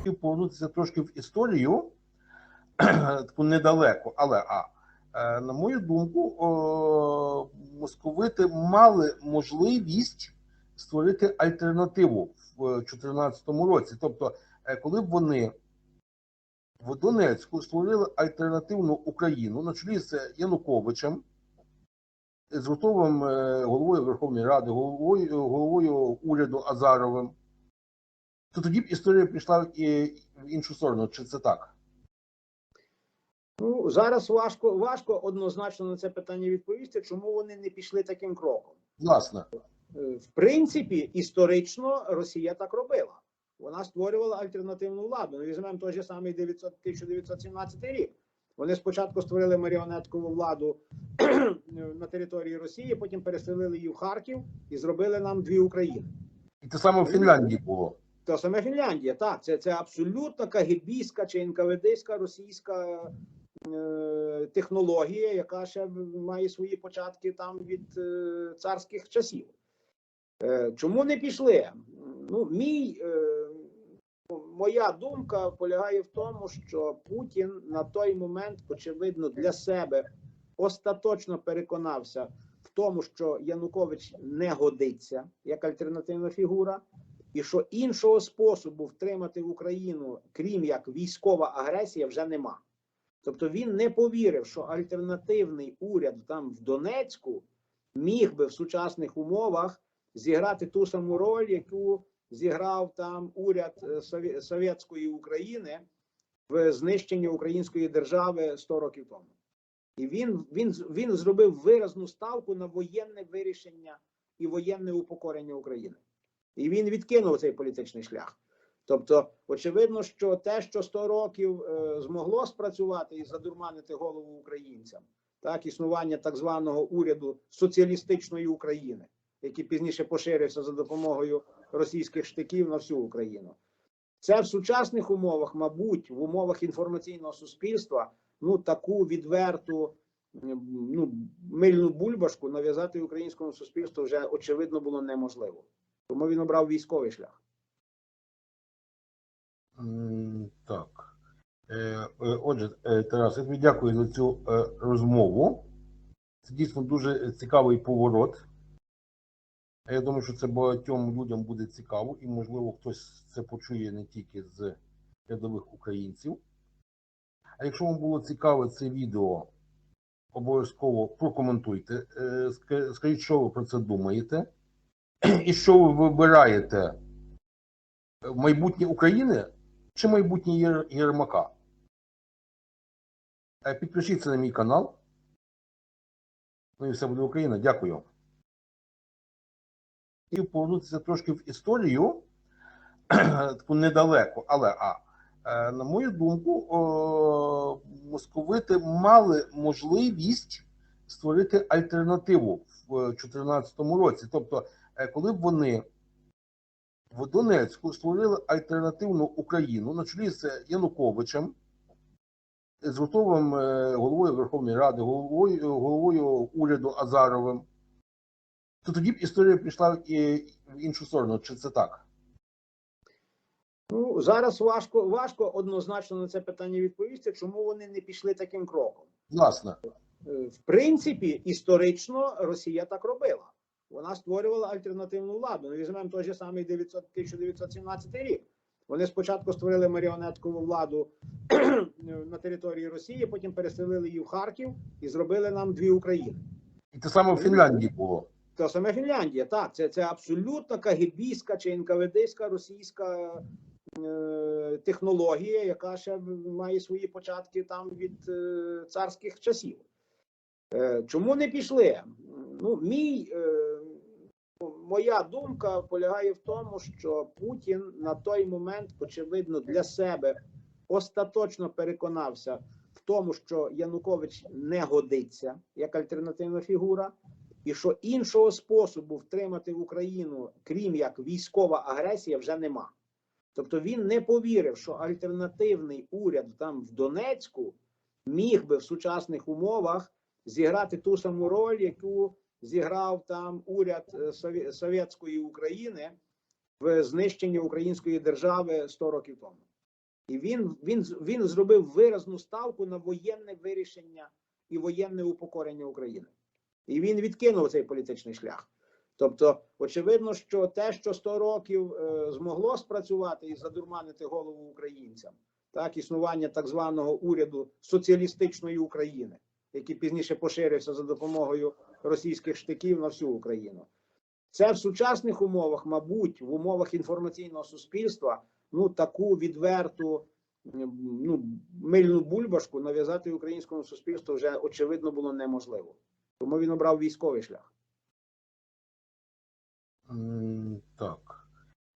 хотів повернутися трошки в історію, таку недалеко, але а, е, на мою думку, о, московити мали можливість створити альтернативу в 2014 році. Тобто, е, коли б вони в Донецьку створили альтернативну Україну на чолі з Януковичем, з готовим е, головою Верховної Ради, головою, головою уряду Азаровим, то тоді б історія пішла і в іншу сторону. Чи це так? Ну зараз важко важко однозначно на це питання відповісти, чому вони не пішли таким кроком. Власне, Е, В принципі, історично Росія так робила. Вона створювала альтернативну владу. Ми візьмемо той же самий 900 1917 рік. Вони спочатку створили маріонеткову владу на території Росії, потім переселили її в Харків і зробили нам дві України. і те саме в Фінляндії було. Та саме Фінляндія, так, це, це абсолютно кагібійська чи НКВДська російська е, технологія, яка ще має свої початки там від е, царських часів. Е, чому не пішли? Ну, мій, е, моя думка полягає в тому, що Путін на той момент, очевидно, для себе остаточно переконався в тому, що Янукович не годиться як альтернативна фігура і що іншого способу втримати Україну, крім як військова агресія, вже нема. Тобто він не повірив, що альтернативний уряд там в Донецьку міг би в сучасних умовах зіграти ту саму роль, яку зіграв там уряд е, Совєтської України в знищенні української держави 100 років тому. І він, він, він зробив виразну ставку на воєнне вирішення і воєнне упокорення України. І він відкинув цей політичний шлях. Тобто, очевидно, що те, що 100 років е, змогло спрацювати і задурманити голову українцям, так існування так званого уряду соціалістичної України, який пізніше поширився за допомогою російських штиків на всю Україну. Це в сучасних умовах, мабуть, в умовах інформаційного суспільства, ну таку відверту ну, мильну бульбашку нав'язати українському суспільству вже очевидно було неможливо. Тому він обрав військовий шлях. Так. Е, е, Отже, е, Тарас, я тобі дякую за цю розмову. Це дійсно дуже цікавий поворот. Я думаю, що це багатьом людям буде цікаво, і, можливо, хтось це почує не тільки з рядових українців. А якщо вам було цікаве це відео, обов'язково прокоментуйте. Скажіть, що ви про це думаєте, і що ви вибираєте майбутнє України чи майбутнє Єрмака. Е, Підпишіться на мій канал. Ну і все буде Україна. Дякую. Хотів повернутися трошки в історію, таку недалеко, але а, е, на мою думку, московити мали можливість створити альтернативу в 2014 році. Тобто, е, коли б вони в Донецьку створили альтернативну Україну на чолі з Януковичем, з готовим е, головою Верховної Ради, головою, головою уряду Азаровим, то тоді б історія пішла і в іншу сторону. Чи це так? Ну зараз важко важко однозначно на це питання відповісти, чому вони не пішли таким кроком. Власне, Е, В принципі, історично Росія так робила. Вона створювала альтернативну владу. Ми візьмемо той же самий 900 1917 рік. Вони спочатку створили маріонеткову владу на території Росії, потім переселили її в Харків і зробили нам дві України. і те саме в Фінляндії було. Та саме Фінляндія, так, це, це абсолютно кагібійська чи НКВДська російська е, технологія, яка ще має свої початки там від е, царських часів. Е, чому не пішли? Ну, мій, е, моя думка полягає в тому, що Путін на той момент, очевидно, для себе остаточно переконався в тому, що Янукович не годиться як альтернативна фігура і що іншого способу втримати Україну, крім як військова агресія, вже нема. Тобто він не повірив, що альтернативний уряд там в Донецьку міг би в сучасних умовах зіграти ту саму роль, яку зіграв там уряд е, Совєтської України в знищенні української держави 100 років тому. І він, він, він зробив виразну ставку на воєнне вирішення і воєнне упокорення України. І він відкинув цей політичний шлях. Тобто, очевидно, що те, що 100 років е, змогло спрацювати і задурманити голову українцям, так існування так званого уряду соціалістичної України, який пізніше поширився за допомогою російських штиків на всю Україну. Це в сучасних умовах, мабуть, в умовах інформаційного суспільства, ну таку відверту ну, мильну бульбашку нав'язати українському суспільству вже очевидно було неможливо. Тому він обрав військовий шлях. Так.